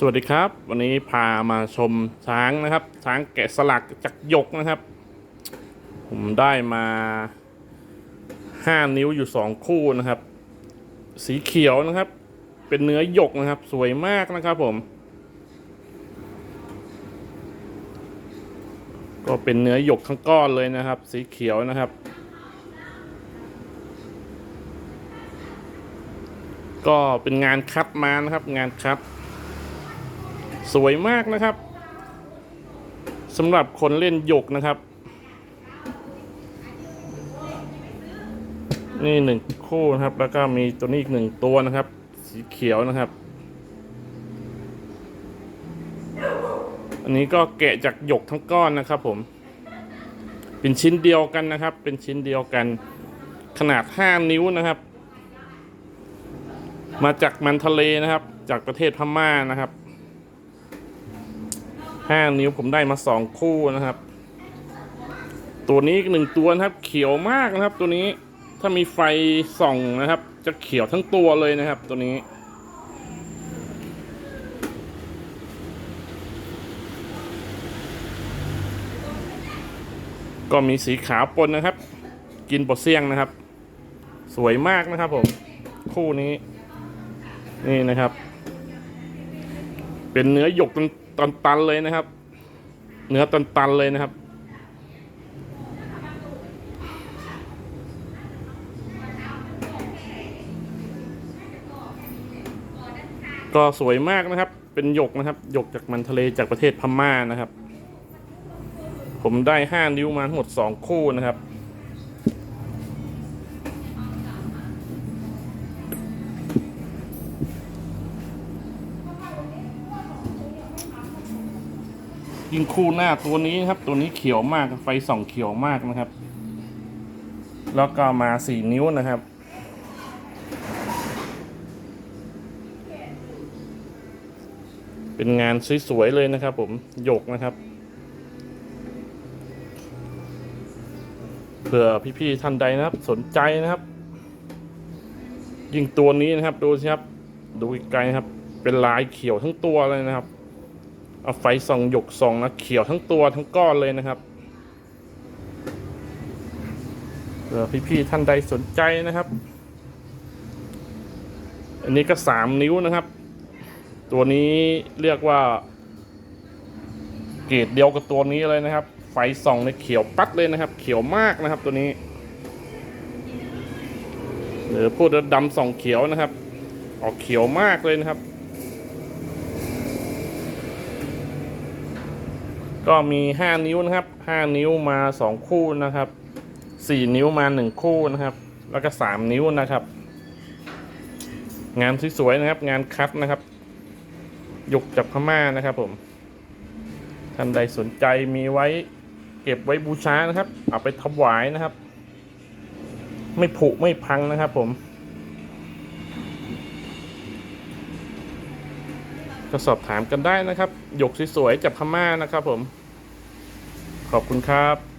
สวัสดีครับ วันนี้พามาชมช้างนะครับ ช้างแกะสลักจากหยกนะครับ ผมได้มาห้านิ้วอยู่สองคู่นะครับ สีเขียวนะครับ เป็นเนื้อหยกนะครับ สวยมากนะครับผม ก็เป็นเนื้อหยกทั้งก้อนเลยนะครับ สีเขียวนะครับ ก็เป็นงานคัดมานะครับ งานคัด สวยมากนะครับสำหรับคนเล่นหยกนะครับ นี่หนึ่งคู่นะครับ แล้วก็มีตัวนี้อีกหนึ่งตัวนะครับ สีเขียวนะครับ อันนี้ก็แกะจากหยกทั้งก้อนนะครับ ผม เป็นชิ้นเดียวกันนะครับ เป็นชิ้นเดียวกัน ขนาด 5 นิ้วนะครับ มาจากมันทะเลนะครับ จากประเทศพม่านะครับ ห้านิ้วผมได้มาสองคู่นะครับ ตัวนี้อีกหนึ่งตัวนะครับ เขียวมากนะครับ ตัวนี้ถ้ามีไฟส่องนะครับ จะเขียวทั้งตัวเลยนะครับ ตัวนี้ ก็มีสีขาวปนนะครับ กินปอเซียงนะครับ สวยมากนะครับผม คู่นี้ นี่นะครับ เป็นเนื้อหยก ตันตันๆเลยนะครับ เนื้อตันตันๆเลยนะครับ ก็สวยมากนะครับ เป็นหยกนะครับหยกจากมันทะเลจากประเทศพม่านะครับ ผมได้ห้านิ้วมาทั้งหมดสองคู่นะครับ ยิงคู่หน้าตัวนี้ครับ ตัวนี้เขียวมากไฟส่องเขียวมากนะครับ แล้วก็มาสี่นิ้วนะครับ เป็นงานสวยๆเลยนะครับ ผมหยกนะครับเผื่อพี่ๆท่านใดนะครับ สนใจนะครับ ยิงตัวนี้นะครับ ดูสิครับ ดูไกลๆนะครับ เป็นลายเขียวทั้งตัวเลยนะครับ เอาไฟส่องหยกส่องนะเขียวทั้งตัวทั้งก้อนเลยนะครับเผื่อพี่ๆท่านใดสนใจนะครับ อันนี้ก็สามนิ้วนะครับ ตัวนี้เรียกว่า เกรดเดียวกับตัวนี้เลยนะครับ ไฟส่องในเขียวปัดเลยนะครับ เขียวมากนะครับตัวนี้ หรือพูดว่าดำส่องเขียวนะครับ ออกเขียวมากเลยนะครับ ก็มีห้านิ้วนะครับห้านิ้วมาสองคู่นะครับสี่นิ้วมาหนึ่งคู่นะครับ แล้วก็สามนิ้วนะครับ งานสวยๆนะครับ งานคัดนะครับหยกจากพม่านะครับผมท่านใดสนใจมีไว้เก็บไว้บูชานะครับ เอาไปถวายนะครับ ไม่ผุไม่พังนะครับผม ก็สอบถามกันได้นะครับ หยกสวยๆจากพม่านะครับผม ขอบคุณครับ